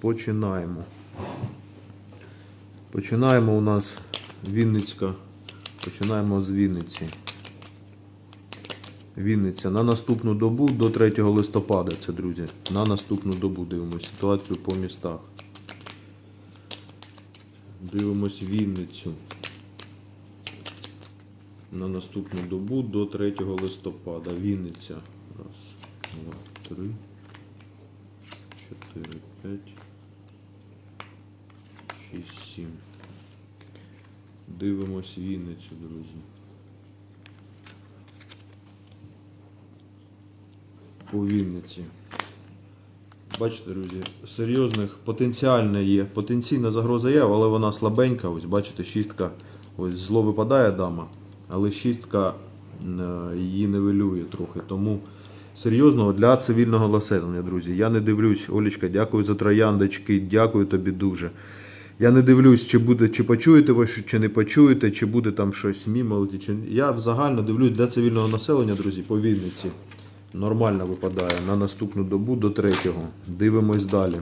починаємо. Починаємо у нас Вінницька. Починаємо з Вінниці. Вінниця на наступну добу до 3 листопада. Це, друзі. На наступну добу дивимося ситуацію по містах. Дивимось Вінницю. На наступну добу до 3 листопада. Вінниця. Раз, два, три, чотири, п'ять, шість, сім. Дивимось Вінницю, друзі. По Вінниці. Бачите, друзі, серйозних потенціальне є. Потенційна загроза є, але вона слабенька. Ось бачите, шістка. Ось зло випадає дама, але шістка її нивелює трохи. Тому серйозного для цивільного населення, друзі. Я не дивлюсь, Олічка, дякую за трояндочки, дякую тобі дуже. Я не дивлюсь, чи буде, чи почуєте ви, чи не почуєте, чи буде там щось мімо. летіти, Чи... Я взагалі дивлюсь для цивільного населення, друзі, по Вінниці. Нормально випадає на наступну добу до третього. Дивимось далі.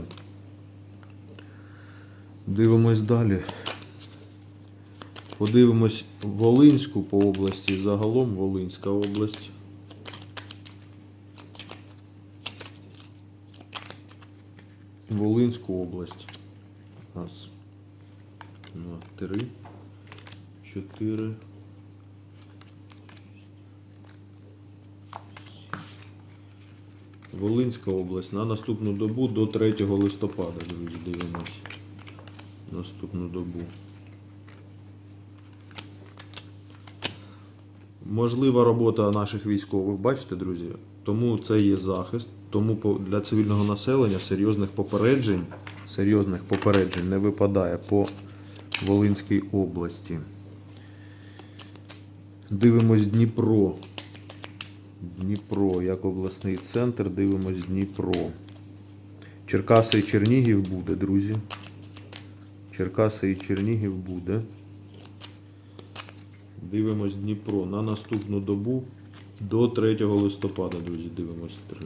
Дивимось далі. Подивимось Волинську по області. Загалом Волинська область. Волинську область. Раз. Два, три. Чотири. Волинська область на наступну добу до 3 листопада, друзі, дивимось. Наступну добу. Можлива робота наших військових, бачите, друзі? Тому це є захист. Тому для цивільного населення серйозних попереджень, серйозних попереджень не випадає по Волинській області. Дивимось Дніпро. Дніпро, як обласний центр, дивимось Дніпро. Черкаси і Чернігів буде, друзі. Черкаси і Чернігів буде. Дивимось Дніпро на наступну добу до 3 листопада, друзі. Дивимось 3,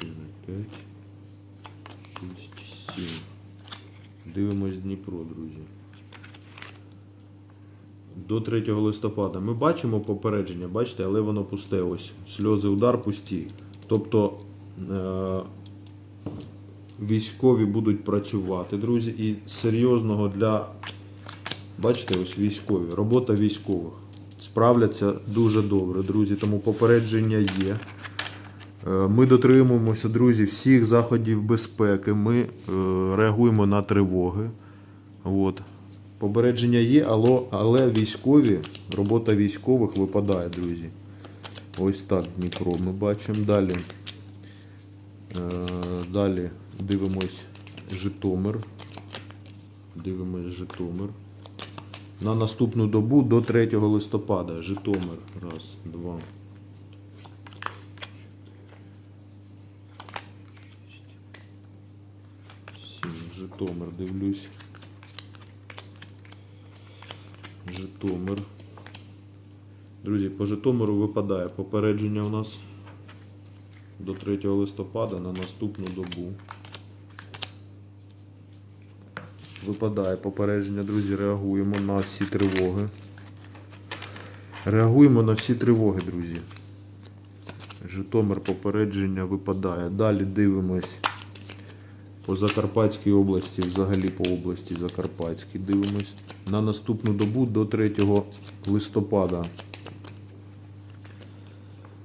4, 5, 6, 7. Дивимось Дніпро, друзі. До 3 листопада. Ми бачимо попередження, бачите, але воно пусте. Ось. Сльози удар пусті. Тобто е- військові будуть працювати, друзі, і серйозного для. Бачите, ось військові. Робота військових. Справляться дуже добре, друзі, тому попередження є. Е, Ми дотримуємося, друзі, всіх заходів безпеки. Ми е, реагуємо на тривоги. От. Попередження є, але, військові, робота військових випадає, друзі. Ось так Дніпро ми бачимо. Далі. Е, далі дивимось Житомир. Дивимось Житомир. На наступну добу до 3 листопада. Житомир. Раз, два. Сім. Житомир. Дивлюсь. Житомир. Друзі, по Житомиру випадає попередження у нас до 3 листопада на наступну добу. Випадає попередження, друзі, реагуємо на всі тривоги. Реагуємо на всі тривоги, друзі. Житомир попередження випадає. Далі дивимось по Закарпатській області, взагалі по області Закарпатській. Дивимось на наступну добу до 3 листопада.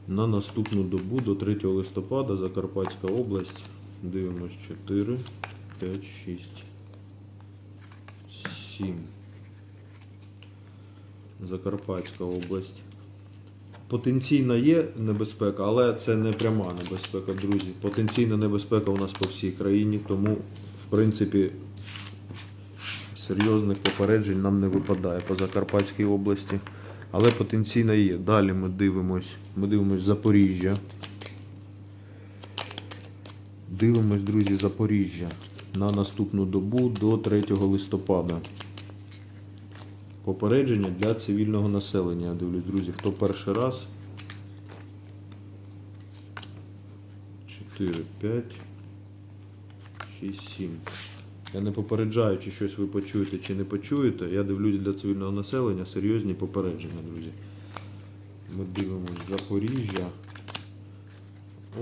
На наступну добу до 3 листопада Закарпатська область. Дивимось 4, 5, 6, 7. Закарпатська область. Потенційна є небезпека, але це не пряма небезпека, друзі. Потенційна небезпека у нас по всій країні, тому, в принципі, серйозних попереджень нам не випадає по Закарпатській області. Але потенційно є. Далі ми дивимось, ми дивимось Запоріжжя. Дивимось, друзі, Запоріжжя на наступну добу до 3 листопада. Попередження для цивільного населення. Я дивлюсь, друзі, хто перший раз. 4, 5, 6, 7. Я не попереджаю, чи щось ви почуєте, чи не почуєте. Я дивлюсь для цивільного населення серйозні попередження, друзі. Ми дивимось Запоріжжя.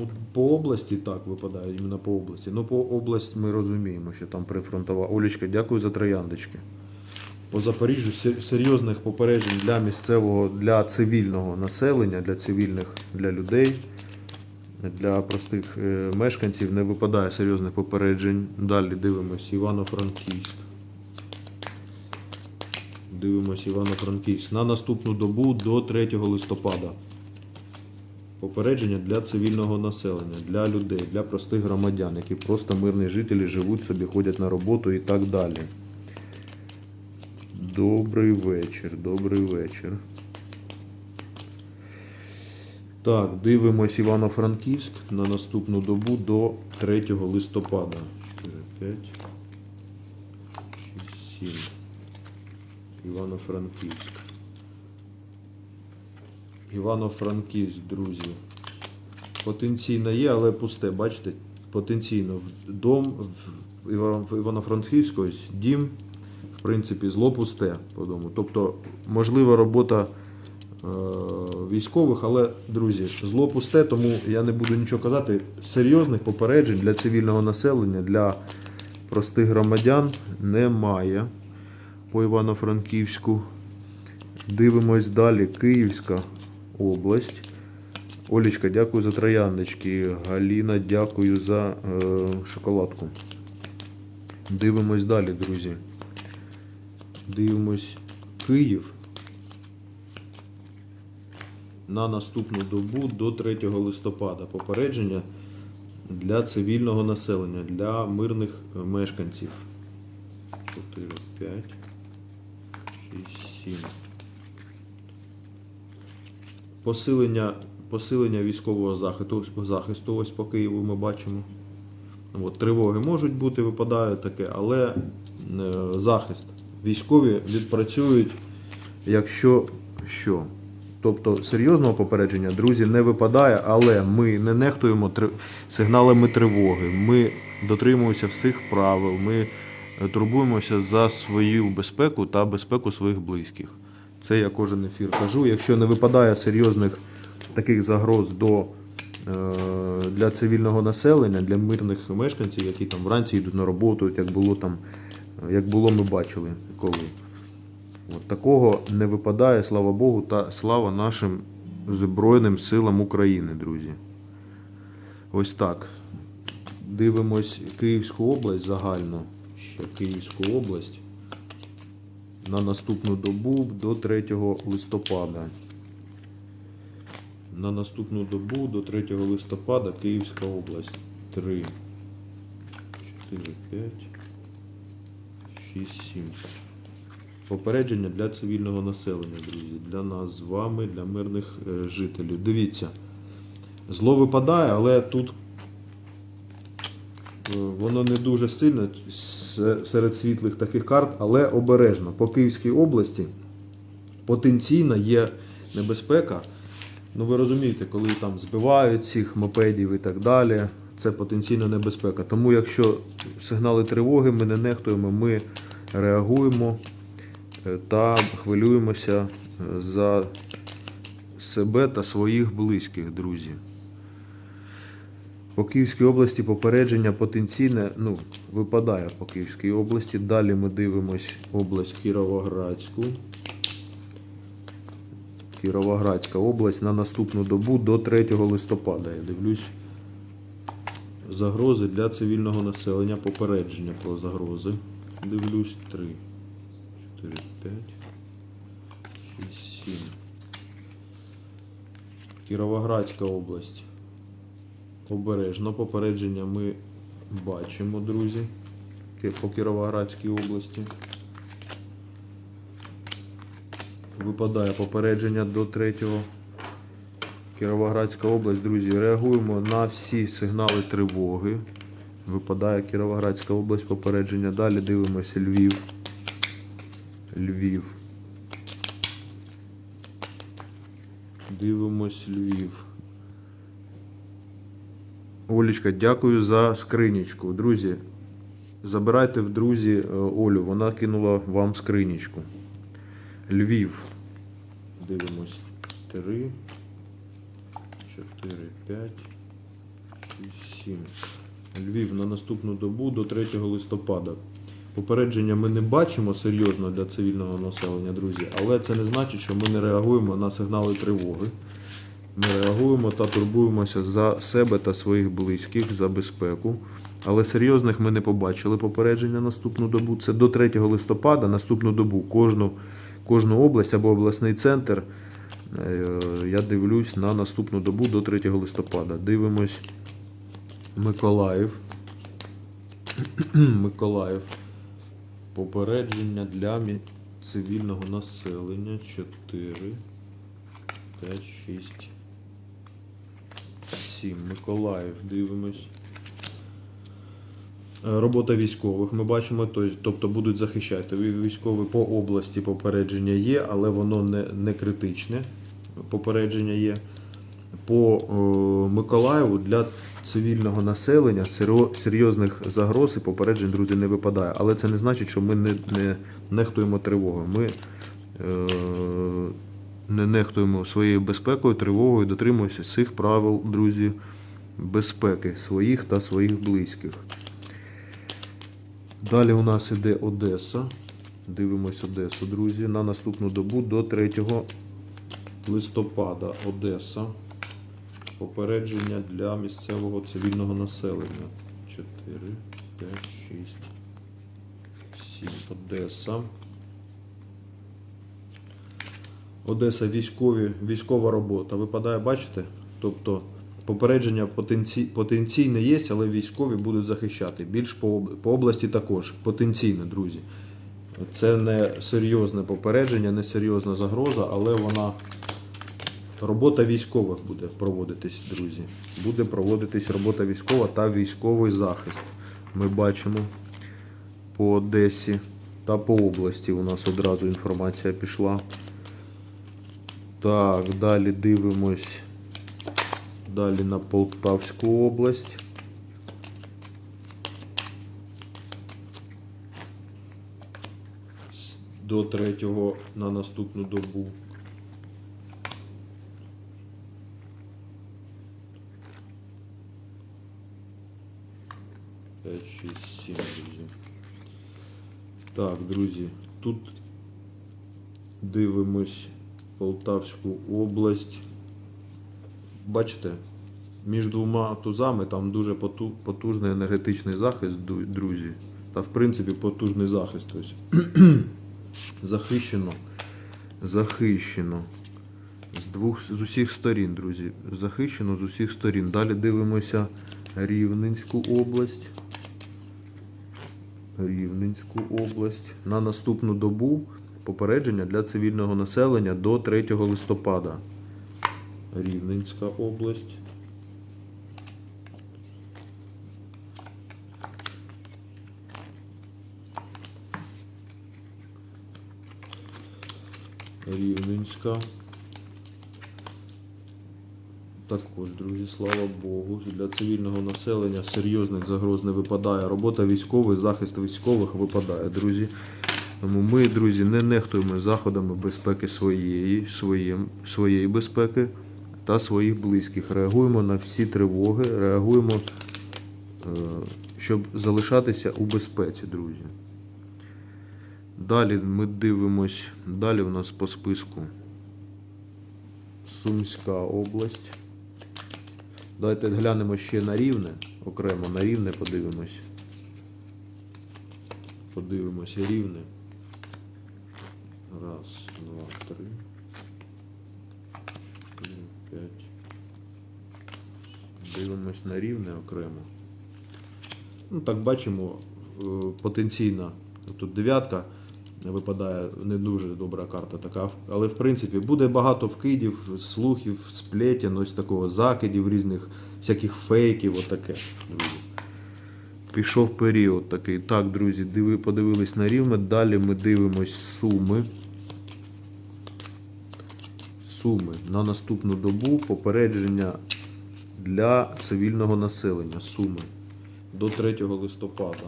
От по області так випадає, іменно по області. Ну по області ми розуміємо, що там прифронтова. Олечка, дякую за трояндочки. По Запоріжжю серйозних попереджень для місцевого, для цивільного населення, для цивільних, для людей, для простих е, мешканців не випадає серйозних попереджень. Далі дивимось Івано-Франківськ. Дивимось Івано-Франківськ. На наступну добу до 3 листопада. Попередження для цивільного населення, для людей, для простих громадян, які просто мирні жителі живуть собі, ходять на роботу і так далі. Добрий вечір, добрий вечір. Так, дивимось Івано-Франківськ на наступну добу до 3 листопада. 4, 5, 6, 7. Івано-Франківськ. Івано-Франківськ, друзі. Потенційно є, але пусте, бачите? Потенційно. В- Дом в Івано- в Івано-Франківську, ось дім, в принципі, зло пусте по дому. Тобто, можлива робота е, військових, але, друзі, зло пусте, тому я не буду нічого казати. Серйозних попереджень для цивільного населення, для простих громадян немає по Івано-Франківську. Дивимось далі. Київська область. Олічка, дякую за трояндочки. Галіна, дякую за е, шоколадку. Дивимось далі, друзі. Дивимось Київ. На наступну добу до 3 листопада. Попередження для цивільного населення, для мирних мешканців. 4, 5, 6, 7. Посилення, посилення військового захисту, захисту ось по Києву ми бачимо. От, тривоги можуть бути, випадає таке, але е, захист. Військові відпрацюють, якщо що. Тобто серйозного попередження, друзі, не випадає, але ми не нехтуємо три- сигналами тривоги. Ми дотримуємося всіх правил, ми турбуємося за свою безпеку та безпеку своїх близьких. Це я кожен ефір кажу. Якщо не випадає серйозних таких загроз до, е, для цивільного населення, для мирних мешканців, які там вранці йдуть на роботу, як було там, як було, ми бачили коли. От такого не випадає, слава Богу, та слава нашим Збройним силам України, друзі. Ось так. Дивимось Київську область загально. Ще Київську область. На наступну добу до 3 листопада. На наступну добу до 3 листопада Київська область. 3, 4, 5, 6, 7. Попередження для цивільного населення, друзі, для нас з вами, для мирних е, жителів. Дивіться, зло випадає, але тут е, воно не дуже сильно серед світлих таких карт, але обережно. По Київській області потенційно є небезпека. Ну ви розумієте, коли там збивають цих мопедів і так далі, це потенційна небезпека. Тому якщо сигнали тривоги, ми не нехтуємо, ми реагуємо е, та хвилюємося е, за себе та своїх близьких, друзі. По Київській області попередження потенційне, ну, випадає по Київській області. Далі ми дивимось область Кіровоградську. Кіровоградська область на наступну добу до 3 листопада. Я дивлюсь загрози для цивільного населення, попередження про загрози. Дивлюсь 3, 4, 5, 6, 7. Кіровоградська область. Обережно попередження ми бачимо, друзі, по Кіровоградській області. Випадає попередження до 3 Кіровоградська область, друзі, реагуємо на всі сигнали тривоги. Випадає Кіровоградська область, попередження. Далі дивимося Львів. Львів. Дивимось Львів. Олічка, дякую за скринічку. Друзі, забирайте в друзі е, Олю, вона кинула вам скринічку. Львів. Дивимось. 3, 4, 5, 6, 7. Львів на наступну добу до 3 листопада. Попередження ми не бачимо серйозно для цивільного населення, друзі, але це не значить, що ми не реагуємо на сигнали тривоги. Ми реагуємо та турбуємося за себе та своїх близьких, за безпеку. Але серйозних ми не побачили попередження наступну добу. Це до 3 листопада, наступну добу. Кожну, кожну область або обласний центр. е, Я дивлюсь на наступну добу до 3 листопада. Дивимось Миколаїв. Миколаїв. Попередження для цивільного населення 4, 5, 6, 7. Миколаїв. Дивимось. Е, Робота військових. Ми бачимо, тобто будуть захищати. Ві- Військові по області попередження є, але воно не, не критичне. Попередження є. По е, Миколаєву для цивільного населення серйозних загроз і попереджень, друзі, не випадає. Але це не значить, що ми не, не нехтуємо тривогою. Ми е, не нехтуємо своєю безпекою, тривогою, дотримуємося всіх правил, друзі, безпеки своїх та своїх близьких. Далі у нас іде Одеса. Дивимось Одесу, друзі. На наступну добу до 3 листопада Одеса. Попередження для місцевого цивільного населення. 4, 5, 6, 7. Одеса. Одеса військові, військова робота. Випадає, бачите? Тобто попередження потенці, потенційне є, але військові будуть захищати. Більш по, по області також. Потенційне, друзі. Це не серйозне попередження, не серйозна загроза, але вона. Робота військових буде проводитись, друзі. Буде проводитись робота військова та військовий захист. Ми бачимо по Одесі та по області. У нас одразу інформація пішла. Так, далі дивимось. Далі на Полтавську область. До 3 на наступну добу. П'ять, шість, сім, друзі. Так, друзі, тут дивимось Полтавську область. Бачите, між двома тузами там дуже потужний енергетичний захист, друзі. Та в принципі потужний захист. Ось. Захищено. Захищено. З двох з усіх сторін, друзі. Захищено з усіх сторін. Далі дивимося Рівненську область. Рівненську область. На наступну добу попередження для цивільного населення до 3 листопада. Рівненська область. Рівненська. Також, друзі, слава Богу, для цивільного населення серйозних загроз не випадає. Робота військових, захист військових випадає, друзі. Тому ми, друзі, не нехтуємо заходами безпеки своєї, своєм, своєї безпеки та своїх близьких. Реагуємо на всі тривоги, реагуємо, е, щоб залишатися у безпеці, друзі. Далі ми дивимось, далі у нас по списку Сумська область. Давайте глянемо ще на рівне, окремо на рівне подивимось. Подивимося рівне. Раз, два, три. П'ять. Дивимось на рівне окремо. Ну, так бачимо, е, потенційна. Тут дев'ятка випадає не дуже добра карта така. Але в принципі буде багато вкидів, слухів, сплетен, ось такого закидів різних, всяких фейків, отаке. Пішов період такий. Так, друзі, диви, подивились на рівне. Далі ми дивимось суми. Суми на наступну добу попередження для цивільного населення. Суми до 3 листопада.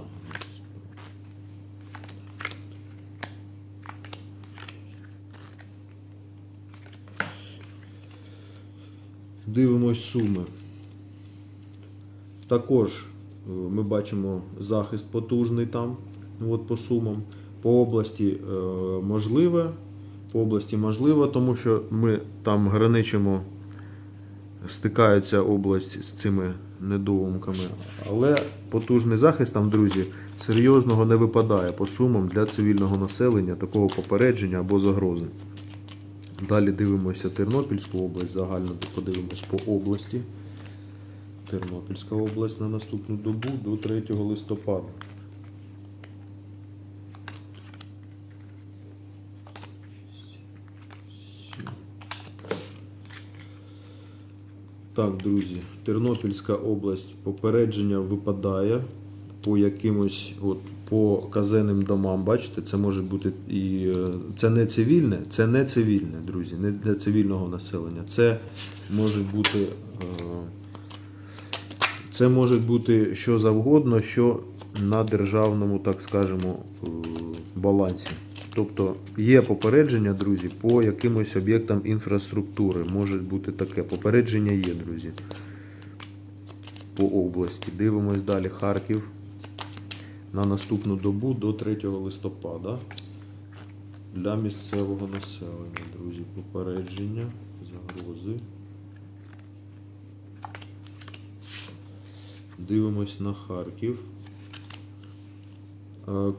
Дивимось суми. Також е, ми бачимо захист потужний там, от по сумам. По області е, можливе, по області можливо, тому що ми там граничимо, стикається область з цими недоумками. Але потужний захист там, друзі, серйозного не випадає по сумам для цивільного населення, такого попередження або загрози. Далі дивимося Тернопільську область, загально подивимось по області. Тернопільська область на наступну добу до 3 листопада. Так, друзі, Тернопільська область попередження випадає по якимось, от по казенним домам, бачите, це може бути і е, це не цивільне, це не цивільне, друзі, не для цивільного населення. Це може бути. е, Це може бути що завгодно, що на державному, так скажемо, е, балансі. Тобто є попередження, друзі, по якимось об'єктам інфраструктури. Може бути таке. Попередження є, друзі. По області. Дивимось далі Харків на наступну добу до 3 листопада. Для місцевого населення, друзі, попередження, загрози. Дивимось на Харків. Е,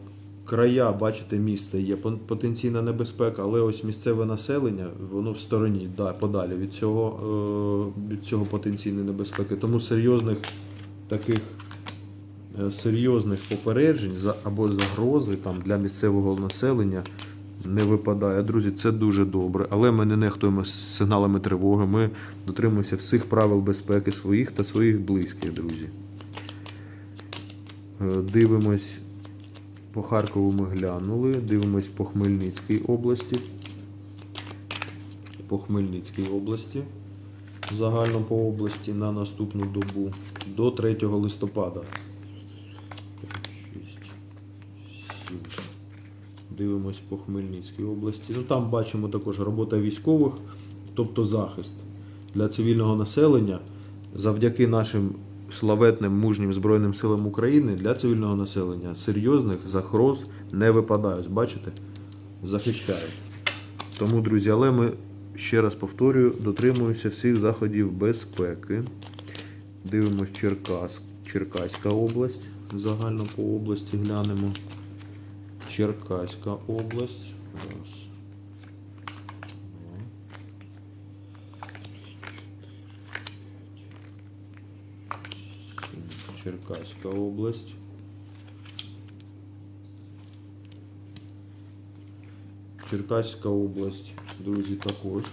Края, бачите, міста є потенційна небезпека, але ось місцеве населення, воно в стороні, да, подалі від цього, е, від цього потенційної небезпеки. Тому серйозних таких серйозних попереджень або загрози там, для місцевого населення не випадає. Друзі, це дуже добре. Але ми не нехтуємо сигналами тривоги. Ми дотримуємося всіх правил безпеки своїх та своїх близьких, друзі. Е, Дивимось по Харкову ми глянули. Дивимось по Хмельницькій області. По Хмельницькій області. Загально по області на наступну добу до 3 листопада. 6, 7. Дивимось по Хмельницькій області. Ну там бачимо також робота військових, тобто захист для цивільного населення завдяки нашим славетним мужнім Збройним силам України для цивільного населення серйозних загроз не випадає. Ось Бачите? Захищають. Тому, друзі, але ми ще раз повторюю, дотримуємося всіх заходів безпеки. Дивимось Черкас, Черкаська область. Загально по області глянемо. Черкаська область. Раз. Черкаська область. Черкаська область, друзі, також.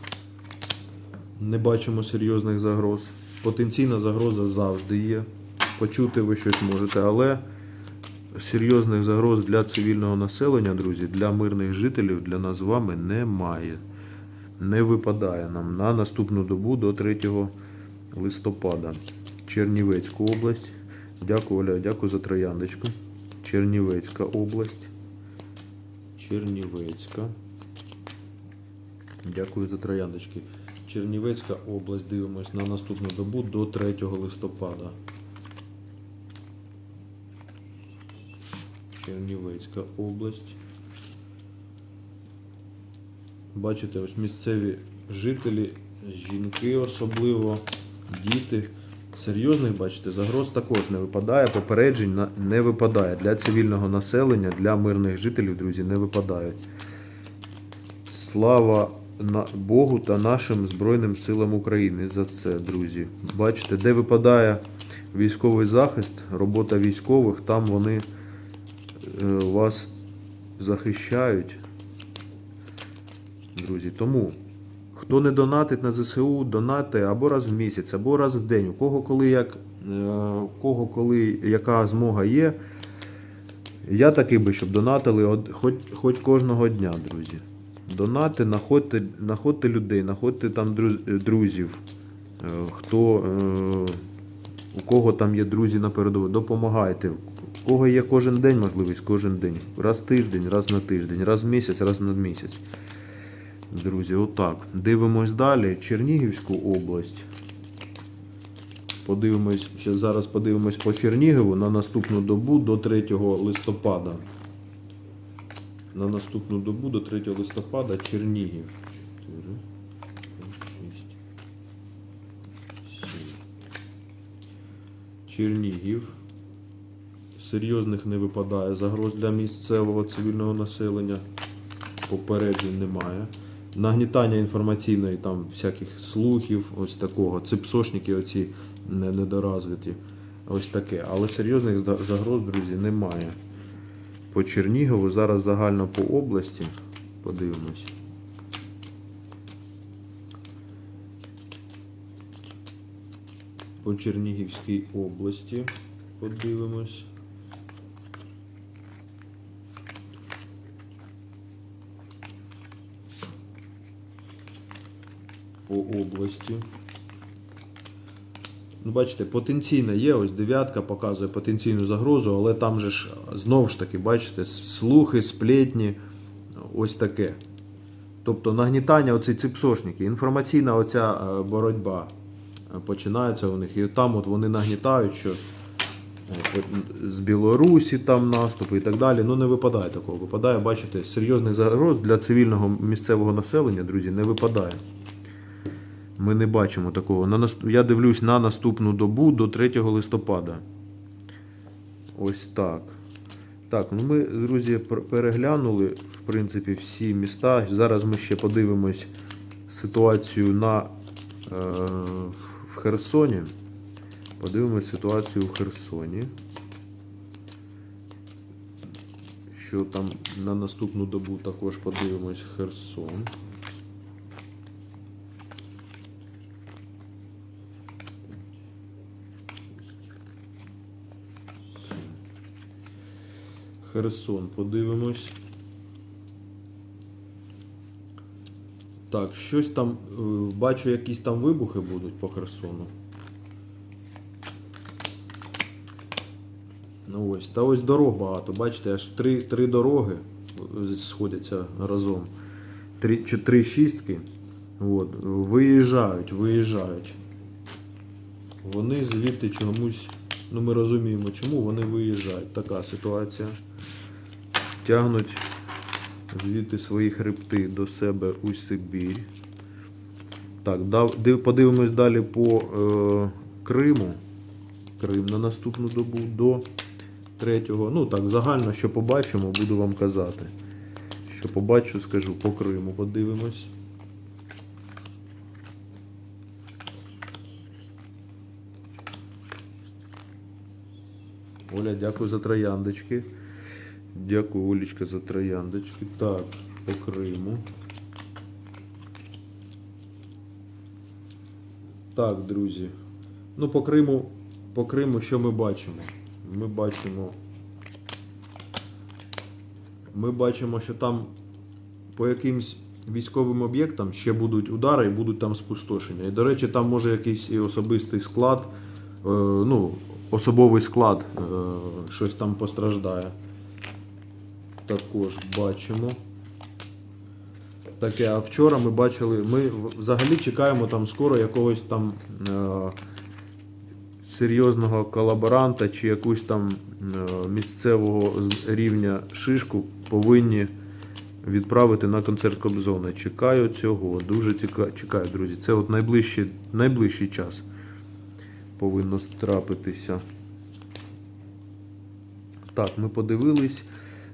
Не бачимо серйозних загроз. Потенційна загроза завжди є. Почути ви щось можете, але серйозних загроз для цивільного населення, друзі, для мирних жителів, для нас з вами немає. Не випадає нам на наступну добу до 3 листопада. Чернівецьку область. Дякую, Оля, дякую за трояндочку. Чернівецька область. Чернівецька. Дякую за трояндочки. Чернівецька область. Дивимось на наступну добу до 3 листопада. Чернівецька область. Бачите, ось місцеві жителі, жінки особливо, діти. Серйозних, бачите, загроз також не випадає, попереджень не випадає. Для цивільного населення, для мирних жителів, друзі, не випадають. Слава Богу та нашим Збройним силам України за це, друзі. Бачите, де випадає військовий захист, робота військових, там вони вас захищають. Друзі, тому хто не донатить на ЗСУ, донати або раз в місяць, або раз в день. У кого коли як, е, у кого коли яка змога є. Я такий би, щоб донатили хоч, хоч кожного дня, друзі. Донати, знаходьте, знаходьте людей, знаходьте там друзів, е, хто, е, у кого там є друзі на передову, допомагайте. У кого є кожен день можливість, кожен день. Раз в тиждень, раз на тиждень, раз в місяць, раз на місяць. Друзі, отак. Дивимось далі. Чернігівську область. Подивимось, ще зараз подивимось по Чернігову на наступну добу до 3 листопада. На наступну добу до 3 листопада Чернігів. 4, 5, 6, 7. Чернігів. Серйозних не випадає загроз для місцевого цивільного населення. Попереджень немає. Нагнітання інформаційної там всяких слухів, ось такого. Ципсошники оці недоразвиті. Ось таке. Але серйозних загроз, друзі, немає. По Чернігову зараз загально по області. Подивимось. По Чернігівській області подивимось. По області. Ну, бачите, потенційно є, ось дев'ятка показує потенційну загрозу, але там же ж знову ж таки, бачите, слухи, сплетні, ось таке. Тобто нагнітання оці ципсошники, інформаційна оця е, боротьба е, починається у них. І там от вони нагнітають, що е, з Білорусі там наступи і так далі. Ну не випадає такого. Випадає, бачите, серйозних загроз для цивільного місцевого населення, друзі, не випадає. Ми не бачимо такого. На Я дивлюсь на наступну добу до 3 листопада. Ось так. Так, ну ми, друзі, переглянули, в принципі, всі міста. Зараз ми ще подивимось ситуацію на, е, в Херсоні. Подивимось ситуацію в Херсоні. Що там на наступну добу також подивимось Херсон. Херсон подивимось. Так, щось там. е, Бачу, якісь там вибухи будуть по Херсону. Ну ось, та ось дорог багато. Бачите, аж три, три дороги е, сходяться разом. Три, чи три шістки. От, виїжджають, виїжджають. Вони звідти чомусь, ну ми розуміємо, чому вони виїжджають. Така ситуація. Тягнуть звідти свої хребти до себе у Сибір. Так, подивимось далі по е, Криму. Крим на наступну добу до 3. Ну так, загально, що побачимо, буду вам казати. Що побачу, скажу по Криму. Подивимось. Оля, дякую за трояндочки. Дякую, Олечка, за трояндочки. Так, по Криму. Так, друзі. Ну, по Криму, по Криму, що ми бачимо? Ми бачимо. Ми бачимо, що там по якимсь військовим об'єктам ще будуть удари і будуть там спустошення. І, до речі, там може якийсь і особистий склад, е, ну, особовий склад, е, щось там постраждає. Також бачимо. Таке, а вчора ми бачили, ми взагалі чекаємо там скоро якогось там е, серйозного колаборанта чи якусь там е, місцевого рівня шишку повинні відправити на концерт Кобзона. Чекаю цього. Дуже ціка- чекаю, друзі. Це от найближчий, найближчий час повинно трапитися. Так, ми подивились.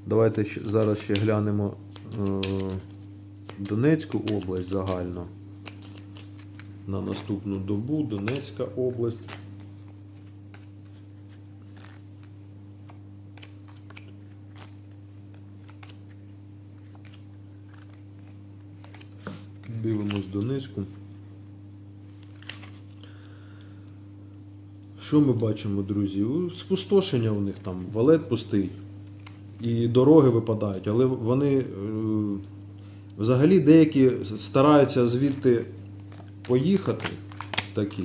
Давайте зараз ще глянемо е, Донецьку область загально. На наступну добу Донецька область. Дивимось Донецьку. Що ми бачимо, друзі? Спустошення у них там, валет пустий. І дороги випадають, але вони е, взагалі деякі стараються звідти поїхати такі.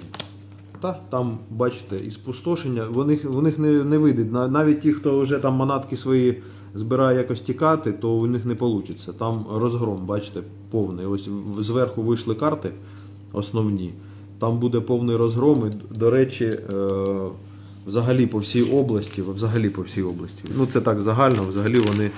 Та там, бачите, і спустошення, в них, в них не, не вийде. Навіть ті, хто вже там манатки свої збирає якось тікати, то у них не вийде. Там розгром, бачите, повний. Ось зверху вийшли карти основні. Там буде повний розгром. І, до речі, е, взагалі по всій області, взагалі по всій області. Ну це так загально, взагалі вони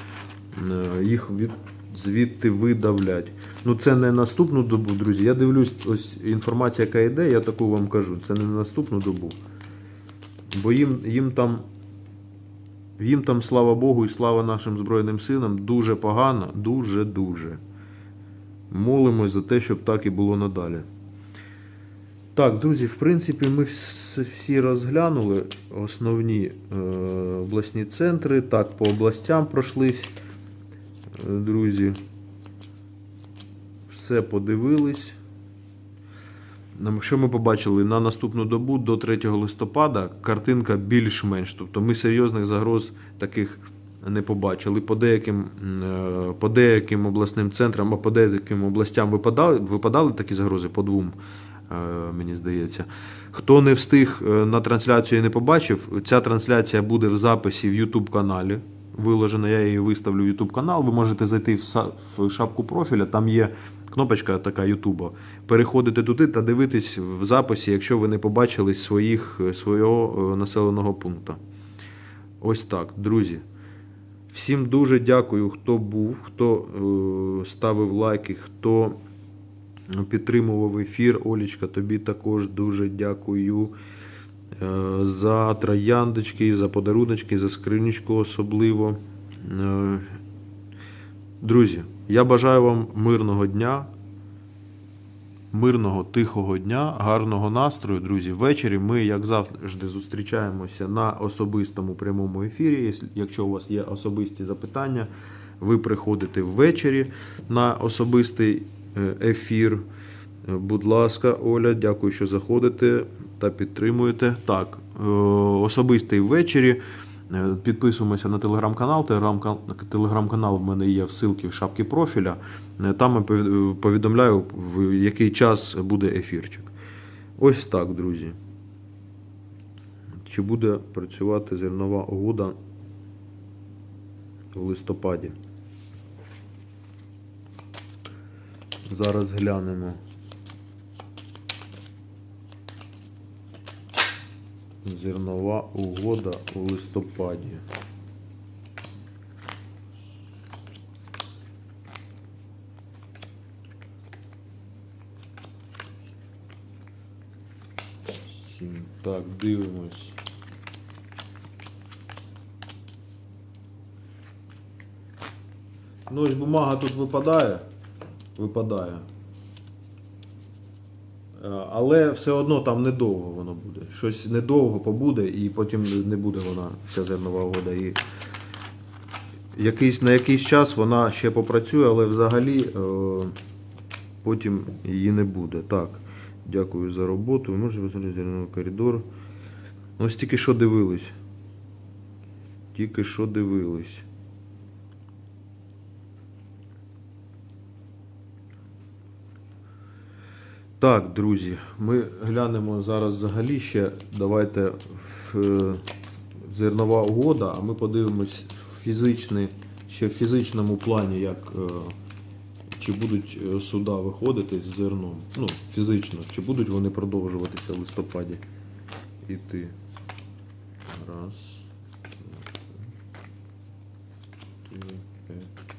е, їх від, звідти видавлять. Ну це не наступну добу, друзі. Я дивлюсь, ось інформація, яка йде, я таку вам кажу. Це не наступну добу. Бо їм, їм там. Їм там, слава Богу, і слава нашим Збройним силам, дуже погано, дуже-дуже. Молимось за те, щоб так і було надалі. Так, друзі, в принципі, ми всі розглянули основні е, обласні центри. Так, по областям пройшлись, е, друзі. Все подивились. Що ми побачили на наступну добу до 3 листопада картинка більш-менш. Тобто ми серйозних загроз таких не побачили. По деяким, е, по деяким обласним центрам, а по деяким областям випадали, випадали такі загрози по двом, мені здається. Хто не встиг е, на трансляцію і не побачив, ця трансляція буде в записі в YouTube каналі. Виложена, я її виставлю в YouTube канал. Ви можете зайти в шапку профіля, там є кнопочка така Ютуба. Переходите туди та дивитись в записі, якщо ви не побачили своїх, свого е, населеного пункту. Ось так, друзі. Всім дуже дякую, хто був, хто е, ставив лайки, хто підтримував ефір. Олічка, тобі також дуже дякую е, за трояндочки, за подаруночки, за скринічку особливо. Е, Друзі, я бажаю вам мирного дня, мирного, тихого дня, гарного настрою, друзі. Ввечері ми, як завжди, зустрічаємося на особистому прямому ефірі. Якщо у вас є особисті запитання, ви приходите ввечері на особистий ефір. Е, Будь ласка, Оля, дякую, що заходите та підтримуєте. Так, е, особистий ввечері. Е, Підписуємося на телеграм-канал. Телеграм- Телеграм-канал в мене є в ссылці в шапці профіля. Е, Там я повідомляю, в який час буде ефірчик. Ось так, друзі. Чи буде працювати зернова угода в листопаді? Зараз глянемо. Зернова угода у листопаді. Так, дивимось. Ну, ось бумага тут випадає. Випадає. Е, Але все одно там недовго воно буде. Щось недовго побуде і потім не буде вона, ця зернова угода. І якийсь, на якийсь час вона ще попрацює, але взагалі е, потім її не буде. Так, дякую за роботу. Ви можете посмотрети зерновий коридор. Ось тільки що дивились. Тільки що дивились. Так, друзі, ми глянемо зараз взагалі ще. Давайте е, зернова угода, а ми подивимось фізичний, ще в фізичному плані, як е, чи будуть е, суда виходити з зерном. Ну, фізично, чи будуть вони продовжуватися в листопаді іти. Раз. два, три, п'ять,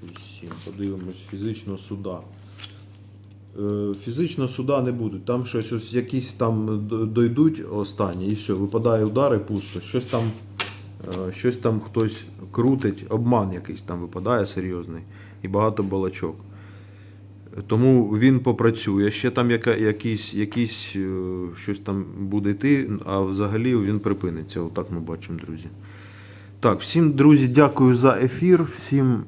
шість, сім. Подивимось фізично суда. Е, Фізично суда не будуть. Там щось ось якісь там дойдуть останні, і все, випадає удар і пусто. Щось там, е, щось там хтось крутить, обман якийсь там випадає серйозний і багато балачок. Тому він попрацює. Ще там яка, якісь, якісь е, щось там буде йти, а взагалі він припиниться. Отак ми бачимо, друзі. Так, всім, друзі, дякую за ефір. Всім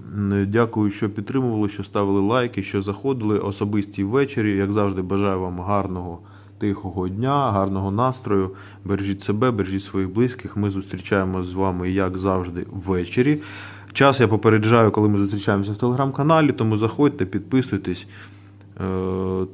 дякую, що підтримували, що ставили лайки, що заходили особисті ввечері. Як завжди, бажаю вам гарного, тихого дня, гарного настрою. Бережіть себе, бережіть своїх близьких. Ми зустрічаємося з вами, як завжди, ввечері. Час я попереджаю, коли ми зустрічаємося в телеграм-каналі, тому заходьте, підписуйтесь. Е,